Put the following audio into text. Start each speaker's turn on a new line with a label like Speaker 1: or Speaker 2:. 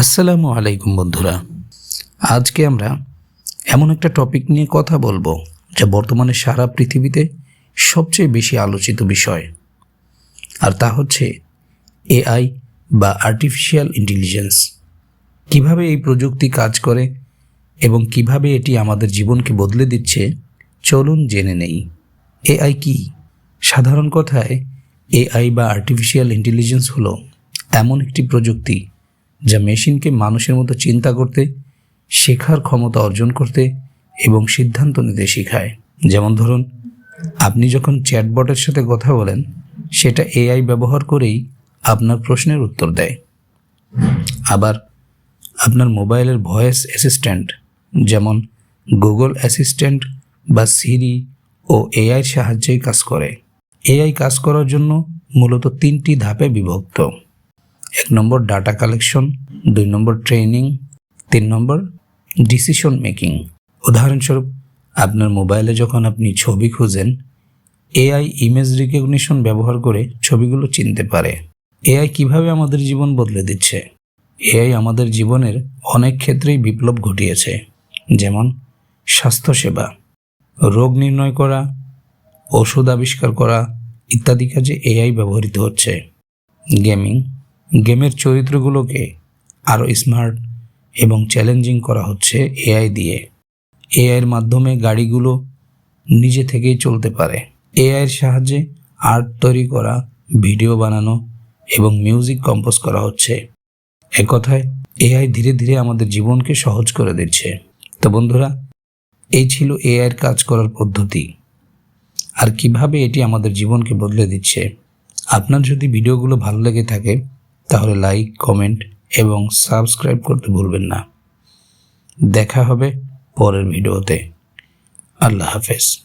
Speaker 1: আসসালামু আলাইকুম বন্ধুরা। আজকে আমরা এমন একটা টপিক নিয়ে কথা বলব, যা বর্তমানে সারা পৃথিবীতে সবচেয়ে বেশি আলোচিত বিষয়। আর তা হচ্ছে এআই বা আর্টিফিশিয়াল ইন্টেলিজেন্স কীভাবে এই প্রযুক্তি কাজ করে এবং কীভাবে এটি আমাদের জীবনকে বদলে দিচ্ছে, চলুন জেনে নেই। এআই কি? সাধারণ কথায় এআই বা আর্টিফিশিয়াল ইন্টেলিজেন্স হলো এমন একটি প্রযুক্তি যা মেশিনকে মানুষের মতো চিন্তা করতে, শেখার ক্ষমতা অর্জন করতে এবং সিদ্ধান্ত নিতে শেখায়। যেমন ধরুন, আপনি যখন চ্যাটবটের সাথে কথা বলেন, সেটা এআই ব্যবহার করেই আপনার প্রশ্নের উত্তর দেয়। আবার আপনার মোবাইলের ভয়েস অ্যাসিস্ট্যান্ট, যেমন গুগল অ্যাসিস্ট্যান্ট বা সিরি ও এআইয়ের সাহায্যেই কাজ করে। এআই কাজ করার জন্য মূলত তিনটি ধাপে বিভক্ত। এক নম্বর ডাটা কালেকশন দুই নম্বর ট্রেনিং তিন নম্বর ডিসিশন মেকিং উদাহরণস্বরূপ, আপনার মোবাইলে যখন আপনি ছবি খুঁজেন এআই ইমেজ রিকগনিশন ব্যবহার করে ছবিগুলো চিনতে পারে। এআই কীভাবে আমাদের জীবন বদলে দিচ্ছে? এআই আমাদের জীবনের অনেক ক্ষেত্রেই বিপ্লব ঘটিয়েছে, যেমন স্বাস্থ্যসেবা, রোগ নির্ণয় করা, ওষুধ আবিষ্কার করা ইত্যাদি কাজে এআই ব্যবহৃত হচ্ছে। গেমিং গেমের চরিত্রগুলোকে আরও স্মার্ট এবং চ্যালেঞ্জিং করা হচ্ছে এআই দিয়ে। এআইয়ের মাধ্যমে গাড়িগুলো নিজে থেকেই চলতে পারে। এআইয়ের সাহায্যে আর্ট তৈরি করা, ভিডিও বানানো এবং মিউজিক কম্পোজ করা হচ্ছে। এক কথায় এআই ধীরে ধীরে আমাদের জীবনকে সহজ করে দিচ্ছে। তো বন্ধুরা, এই ছিল এআইয়ের কাজ করার পদ্ধতি। আর কীভাবে এটি আমাদের জীবনকে বদলে দিচ্ছে? আপনার যদি ভিডিওগুলো ভালো লেগে থাকে তাহলে লাইক কমেন্ট এবং সাবস্ক্রাইব করতে ভুলবেন না। দেখা হবে পরের ভিডিওতে। আল্লাহ হাফেজ।